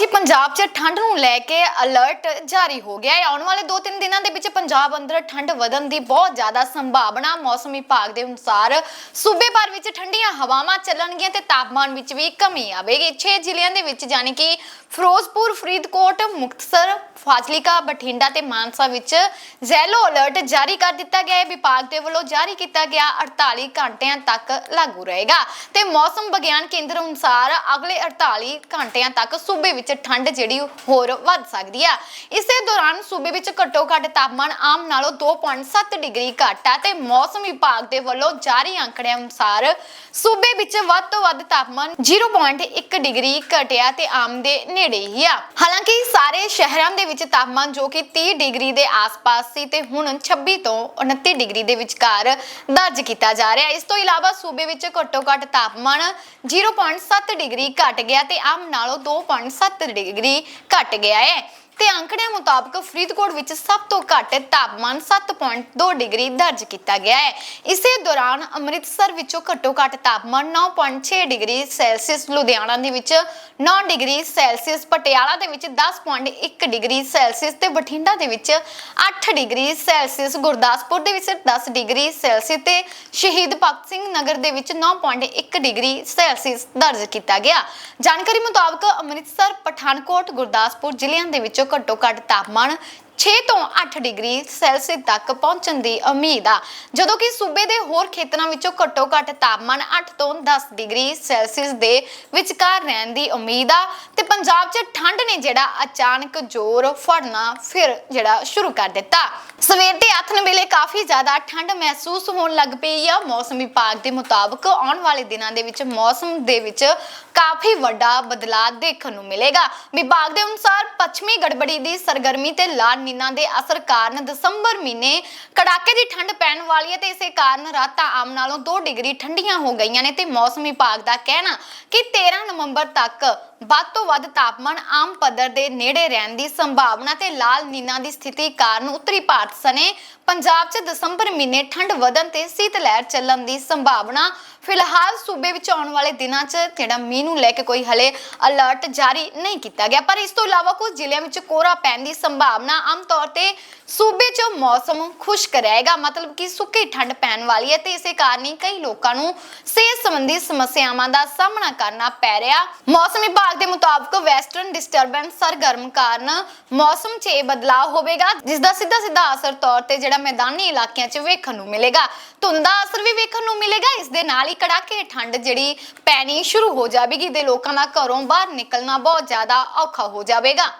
ਜੀ, ਪੰਜਾਬ 'ਚ ਠੰਡ ਨੂੰ ਲੈ ਕੇ ਅਲਰਟ ਜਾਰੀ ਹੋ ਗਿਆ ਹੈ। ਆਉਣ ਵਾਲੇ 2-3 ਦਿਨਾਂ ਦੇ ਵਿੱਚ ਪੰਜਾਬ ਅੰਦਰ ਠੰਡ ਵਧਣ ਦੀ ਬਹੁਤ ਜ਼ਿਆਦਾ ਸੰਭਾਵਨਾ ਮੌਸਮ ਵਿਭਾਗ ਦੇ ਅਨੁਸਾਰ ਸੂਬੇ ਭਰ ਵਿੱਚ ਠੰਡੀਆਂ ਹਵਾਵਾਂ ਚੱਲਣਗੀਆਂ ਤੇ ਤਾਪਮਾਨ ਵਿੱਚ ਵੀ ਕਮੀ ਆਵੇਗੀ। 6 ਜ਼ਿਲ੍ਹਿਆਂ ਦੇ ਵਿੱਚ ਯਾਨੀ ਕਿ ਫਿਰੋਜ਼ਪੁਰ, ਫਰੀਦਕੋਟ, ਮੁਕਤਸਰ ਫਾਜ਼ਿਲਕਾ, ਬਠਿੰਡਾ ਤੇ ਮਾਨਸਾ ਵਿੱਚ ਜ਼ੈਲੋ ਅਲਰਟ ਜਾਰੀ ਕਰ ਦਿੱਤਾ ਗਿਆ ਹੈ। ਵਿਭਾਗ ਦੇ ਵੱਲੋਂ ਜਾਰੀ ਕੀਤਾ ਗਿਆ 48 ਘੰਟਿਆਂ ਤੱਕ ਲਾਗੂ ਰਹੇਗਾ। ਤੇ ਮੌਸਮ ਵਿਗਿਆਨ ਕੇਂਦਰ ਅਨੁਸਾਰ ਅਗਲੇ 48 ਘੰਟਿਆਂ ਤੱਕ ਸੂਬੇ ਵਿੱਚ ਠੰਡ ਜਿਹੜੀ ਹੋਰ ਵੱਧ ਸਕਦੀ ਆ। ਇਸੇ ਦੌਰਾਨ ਸੂਬੇ ਵਿੱਚ ਘੱਟੋ ਘੱਟ ਤਾਪਮਾਨ ਆਮ ਨਾਲੋਂ 2.7 ਡਿਗਰੀ ਘੱਟ ਆ ਤੇ ਮੌਸਮ ਵਿਭਾਗ ਦੇ ਵੱਲੋਂ ਜਾਰੀ ਅੰਕੜਿਆਂ ਅਨੁਸਾਰ ਸੂਬੇ ਵਿੱਚ ਵੱਧ ਤੋਂ ਵੱਧ ਤਾਪਮਾਨ 0.1 ਡਿਗਰੀ ਘਟਿਆ ਤੇ ਆਮ ਦੇ ਨੇੜੇ ਹੀ ਆ। ਹਾਲਾਂਕਿ ਸਾਰੇ ਸ਼ਹਿਰਾਂ ਦੇ ਵਿੱਚ ਤਾਪਮਾਨ ਜੋ ਕਿ 30 ਡਿਗਰੀ ਦੇ ਆਸ-ਪਾਸ ਸੀ ਤੇ ਹੁਣ 26 ਤੋਂ 29 ਡਿਗਰੀ ਦੇ ਵਿਚਕਾਰ ਦਰਜ ਕੀਤਾ ਜਾ ਰਿਹਾ ਇਸ ਤੋਂ ਇਲਾਵਾ ਸੂਬੇ ਵਿੱਚ ਘੱਟੋ ਘੱਟ ਤਾਪਮਾਨ 0.7 ਡਿਗਰੀ ਘਟ ਗਿਆ ਤੇ ਆਮ ਨਾਲੋਂ 2.7 ਡਿਗਰੀ ਘਟ ਗਿਆ ਹੈ। ਤੇ ਅੰਕੜਿਆਂ ਮੁਤਾਬਕ ਫਰੀਦਕੋਟ ਵਿੱਚ ਸਭ ਤੋਂ ਘੱਟ ਤਾਪਮਾਨ 7.2 ਡਿਗਰੀ ਦਰਜ ਕੀਤਾ ਗਿਆ ਹੈ। ਇਸੇ ਦੌਰਾਨ ਅੰਮ੍ਰਿਤਸਰ ਵਿੱਚੋਂ ਘੱਟੋ ਘੱਟ ਤਾਪਮਾਨ 9.6 ਡਿਗਰੀ ਸੈਲਸੀਅਸ, ਲੁਧਿਆਣਾ ਦੇ ਵਿੱਚ 9 ਡਿਗਰੀ ਸੈਲਸੀਅਸ, ਪਟਿਆਲਾ ਦੇ ਵਿੱਚ 10.1 ਡਿਗਰੀ ਸੈਲਸੀਅਸ ਤੇ ਬਠਿੰਡਾ ਦੇ ਵਿੱਚ 8 ਡਿਗਰੀ ਸੈਲਸੀਅਸ, ਗੁਰਦਾਸਪੁਰ ਦੇ ਵਿੱਚ 10 ਡਿਗਰੀ ਸੈਲਸੀਅਸ ਤੇ ਸ਼ਹੀਦ ਭਗਤ ਸਿੰਘ ਨਗਰ ਦੇ ਵਿੱਚ 9.1 ਡਿਗਰੀ ਸੈਲਸੀਅਸ ਦਰਜ ਕੀਤਾ ਗਿਆ। ਜਾਣਕਾਰੀ ਮੁਤਾਬਕ ਅੰਮ੍ਰਿਤਸਰ, ਪਠਾਨਕੋਟ, ਗੁਰਦਾਸਪੁਰ ਜ਼ਿਲ੍ਹਿਆਂ ਦੇ ਵਿੱਚੋਂ ਘੱਟੋ ਘੱਟ ਤਾਪਮਾਨ 6 ਤੋਂ 8 ਡਿਗਰੀ ਸੈਲਸੀਅਸ ਤੱਕ ਪਹੁੰਚਣ ਦੀ ਉਮੀਦ ਆ। ਜਦੋਂ ਕਿ ਸੂਬੇ ਦੇ ਹੋਰ ਖੇਤਰਾਂ ਵਿੱਚੋਂ ਘੱਟੋ ਘੱਟ ਤਾਪਮਾਨ 8 ਤੋਂ 10 ਡਿਗਰੀ ਸੈਲਸੀਅਸ ਦੇ ਵਿਚਕਾਰ ਰਹਿਣ ਦੀ ਉਮੀਦ ਆ ਤੇ ਪੰਜਾਬ 'ਚ ਠੰਡ ਨੇ ਜਿਹੜਾ ਅਚਾਨਕ ਜ਼ੋਰ ਫੜਨਾ ਫਿਰ ਜਿਹੜਾ ਸ਼ੁਰੂ ਕਰ ਦਿੱਤਾ। ਸਵੇਰ ਦੇ ਆਥਨ ਵੇਲੇ ਕਾਫੀ ਜ਼ਿਆਦਾ ਠੰਡ ਮਹਿਸੂਸ ਹੋਣ ਲੱਗ ਪਈ ਆ। ਮੌਸਮ ਵਿਭਾਗ ਦੇ ਮੁਤਾਬਕ ਆਉਣ ਵਾਲੇ ਦਿਨਾਂ ਦੇ ਵਿੱਚ ਮੌਸਮ ਦੇ ਵਿੱਚ ਕਾਫੀ ਵੱਡਾ ਬਦਲਾਅ ਦੇਖਣ ਨੂੰ ਮਿਲੇਗਾ। ਵਿਭਾਗ ਦੇ ਅਨੁਸਾਰ ਪੱਛਮੀ ਗੜਬੜੀ ਦੀ ਸਰਗਰਮੀ ਤੇ ਲਾਲ ਨੀਨਾ ਦੇ ਅਸਰ ਕਾਰਨ ਦਸੰਬਰ ਮਹੀਨੇ ਕੜਾਕੇ ਦੀ ਠੰਡ ਪੈਣ ਵਾਲੀ ਹੈ ਤੇ ਇਸੇ ਕਾਰਨ ਰਾਤਾਂ ਆਮ ਨਾਲੋਂ 2 ਡਿਗਰੀ ਠੰਡੀਆਂ ਹੋ ਗਈਆਂ ਨੇ ਤੇ ਮੌਸਮ ਵਿਭਾਗ ਦਾ ਕਹਿਣਾ ਕਿ 13 ਨਵੰਬਰ ਤੱਕ ਵੱਧ ਤੋਂ ਵੱਧ ਤਾਪਮਾਨ ਆਮ ਪੱਧਰ ਦੇ ਨੇੜੇ ਰਹਿਣ ਦੀ ਸੰਭਾਵਨਾ ਤੇ ਲਾਲ ਨੀਨਾ ਦੀ ਸਥਿਤੀ ਕਾਰਨ ਉੱਤਰੀ ਭਾਰਤ ਸਣੇ ਪੰਜਾਬ 'ਚ ਦਸੰਬਰ ਮਹੀਨੇ ਠੰਡ ਵਧਣ ਤੇ ਸੀਤ ਲਹਿਰ ਚੱਲਣ ਦੀ ਸੰਭਾਵਨਾ ਫਿਲਹਾਲ ਸੂਬੇ ਵਿੱਚ ਆਉਣ ਵਾਲੇ ਦਿਨਾਂ 'ਚ ਜਿਹੜਾ ਮੀਂਹ ਨੂੰ ਲੈ ਕੇ ਕੋਈ ਹਲੇ ਅਲਰਟ ਜਾਰੀ ਨਹੀਂ ਕੀਤਾ ਗਿਆ। ਪਰ ਇਸ ਤੋਂ ਇਲਾਵਾ ਕੁਝ ਜ਼ਿਲ੍ਹਿਆਂ ਵਿੱਚ ਕੋਹਰਾ ਪੈਣ ਦੀ ਸੰਭਾਵਨਾ ਆਮ ਤੌਰ ਤੇ ਸੂਬੇ 'ਚ ਮੌਸਮ ਖੁਸ਼ਕ ਰਹੇਗਾ, ਮਤਲਬ ਕਿ ਸੁੱਕੀ ਠੰਡ ਪੈਣ ਵਾਲੀ ਹੈ ਤੇ ਇਸੇ ਕਾਰਨ ਹੀ ਕਈ ਲੋਕਾਂ ਨੂੰ ਸਿਹਤ ਸੰਬੰਧੀ ਸਮੱਸਿਆਵਾਂ ਦਾ ਸਾਹਮਣਾ ਕਰਨਾ ਪੈ ਰਿਹਾ। ਮੌਸਮ ਵਿਭਾਗ ਦੇ ਮੁਤਾਬਕ ਵੈਸਟਰਨ ਡਿਸਟਰਬੈਂਸ ਸਰਗਰਮ ਕਾਰਨ ਮੌਸਮ 'ਚ ਇਹ ਬਦਲਾਅ ਹੋਵੇਗਾ ਜਿਸ ਦਾ ਸਿੱਧਾ ਸਿੱਧਾ ਅਸਰ ਤੌਰ ਤੇ ਜਿਹੜਾ ਮੈਦਾਨੀ ਇਲਾਕਿਆਂ 'ਚ ਵੇਖਣ ਨੂੰ ਮਿਲੇਗਾ। ਧੁੰਦਾ ਅਸਰ ਵੀ ਵੇਖਣ ਨੂੰ ਮਿਲੇਗਾ, ਇਸ ਦੇ ਨਾਲ ਹੀ ਕੜਾਕੇ ਠੰਡ ਜਿਹੜੀ ਪੈਣੀ ਸ਼ੁਰੂ ਹੋ ਜਾਵੇਗੀ ਤੇ ਲੋਕਾਂ ਦਾ ਘਰੋਂ ਬਾਹਰ ਨਿਕਲਣਾ ਬਹੁਤ ਜ਼ਿਆਦਾ ਔਖਾ ਹੋ ਜਾਵੇਗਾ।